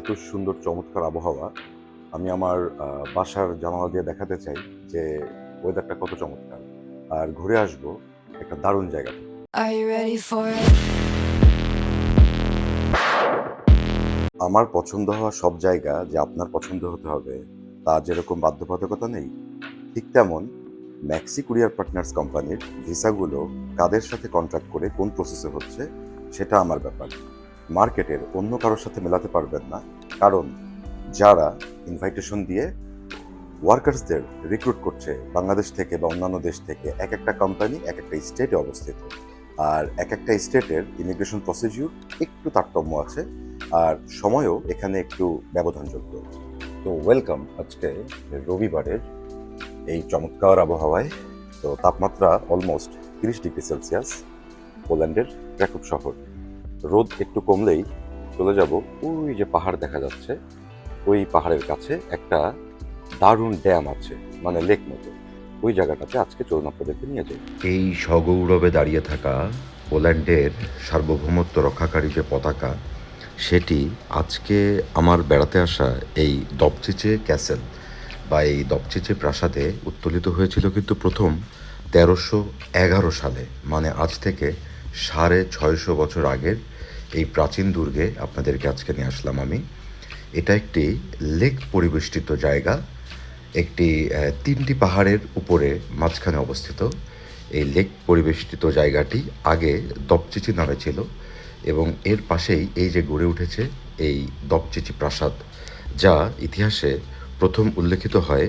এত সুন্দর চমৎকার আবহাওয়া। আমি আমার বাসার জানালা দিয়ে দেখাতে চাই যে ওয়েদারটা কত চমৎকার। আর ঘুরে আসব একটা দারুণ জায়গা? আমার পছন্দ হওয়া সব জায়গা যে আপনার পছন্দ হতে হবে তা যেরকম বাধ্যবাধকতা নেই ঠিক তেমন ম্যাক্সি কুরিয়ার পার্টনার্স কোম্পানির ভিসাগুলো কাদের সাথে কন্ট্রাক্ট করে কোন প্রসেসে হচ্ছে সেটা আমার ব্যাপার। মার্কেটের অন্য কারোর সাথে মেলাতে পারবেন না। কারণ যারা ইনভাইটেশন দিয়ে ওয়ার্কার্সদের রিক্রুট করছে বাংলাদেশ থেকে বা অন্যান্য দেশ থেকে, এক একটা কোম্পানি এক একটা স্টেটে অবস্থিত। আর এক একটা স্টেটের ইমিগ্রেশন প্রসিডিউর একটু তারতম্য আছে আর সময়ও এখানে একটু ব্যবধানযোগ্য। তো ওয়েলকাম আজকে রবিবারের এই চমৎকার আবহাওয়ায়। তো তাপমাত্রা অলমোস্ট তিরিশ ডিগ্রি সেলসিয়াস, পোল্যান্ডের ক্র্যাকুপ শহর। রোদ একটু কমলেই চলে যাব ওই যে পাহাড় দেখা যাচ্ছে। ওই পাহাড়ের কাছে একটা দারুণ ড্যাম আছে মানে লেক মতো। ওই জায়গাটাতে আজকে চলুন আপনাদেরকে নিয়ে যাই। এই সগৌরবে দাঁড়িয়ে থাকা পোল্যান্ডের সার্বভৌমত্ব রক্ষাকারী যে পতাকা, সেটি আজকে আমার বেড়াতে আসা এই দপচিচে ক্যাসেল বা এই দপচিচে প্রাসাদে উত্তোলিত হয়েছিল কিন্তু প্রথম তেরোশো এগারো সালে মানে আজ থেকে সাড়ে ছয়শো বছর আগের এই প্রাচীন দুর্গে আপনাদেরকে আজকে নিয়ে আসলাম আমি। এটা একটি লেক পরিবেষ্টিত জায়গা। একটি তিনটি পাহাড়ের উপরে মাঝখানে অবস্থিত। এই লেক পরিবেষ্টিত জায়গাটি আগে দপচিচি নামে ছিল এবং এর পাশেই এই যে গড়ে উঠেছে এই দপচিচি প্রাসাদ, যা ইতিহাসে প্রথম উল্লেখিত হয়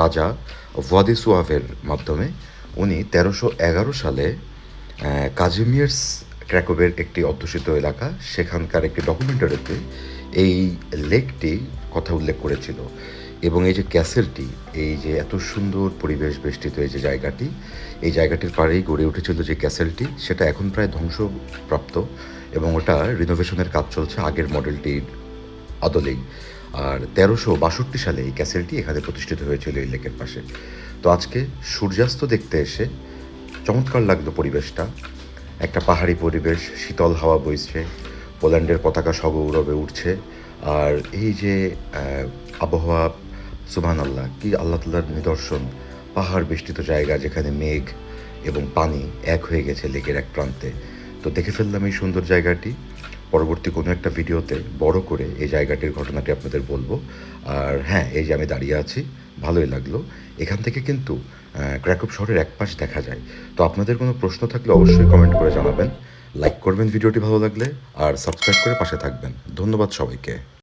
রাজা ভ্লাদিসুয়াভের মাধ্যমে। উনি তেরোশো এগারো সালে কাজিমিয়ার্স ক্র্যাকোভের একটি অধ্যুষিত এলাকা। সেখানকার একটি ডকুমেন্টারিতে এই লেকটি কথা উল্লেখ করেছিল এবং এই যে ক্যাসেলটি, এই যে এত সুন্দর পরিবেশ বেষ্টিত এই যে জায়গাটি, এই জায়গাটির পাড়েই গড়ে উঠেছিল যে ক্যাসেলটি, সেটা এখন প্রায় ধ্বংসপ্রাপ্ত এবং ওটা রিনোভেশনের কাজ চলছে আগের মডেলটির আদলেই। আর তেরোশো বাষট্টি সালে এই ক্যাসেলটি এখানে প্রতিষ্ঠিত হয়েছিল এই লেকের পাশে। তো আজকে সূর্যাস্ত দেখতে এসে চমৎকার লাগল পরিবেশটা। একটা পাহাড়ি পরিবেশ, শীতল হাওয়া বইছে, পোল্যান্ডের পতাকা সগৌরবে উঠছে, আর এই যে আবহাওয়া সুবহান আল্লাহ কি আল্লাহ তাল্লার নিদর্শন, পাহাড় বেষ্টিত জায়গা যেখানে মেঘ এবং পানি এক হয়ে গেছে লেকের এক প্রান্তে। তো দেখে ফেললাম এই সুন্দর জায়গাটি। পরবর্তী কোনো একটা ভিডিওতে বড় করে এই জায়গাটির ঘটনাটি আপনাদের বলব। আর হ্যাঁ এই যে আমি দাঁড়িয়ে আছি, ভালোই লাগল। এখান থেকে কিন্তু ক্র্যাকপ শহরের এক পাশ দেখা যায়। তো আপনাদের কোনো প্রশ্ন থাকলে অবশ্যই কমেন্ট করে জানাবেন। লাইক করবেন ভিডিওটি ভালো লাগলে, আর সাবস্ক্রাইব করে পাশে থাকবেন। ধন্যবাদ সবাইকে।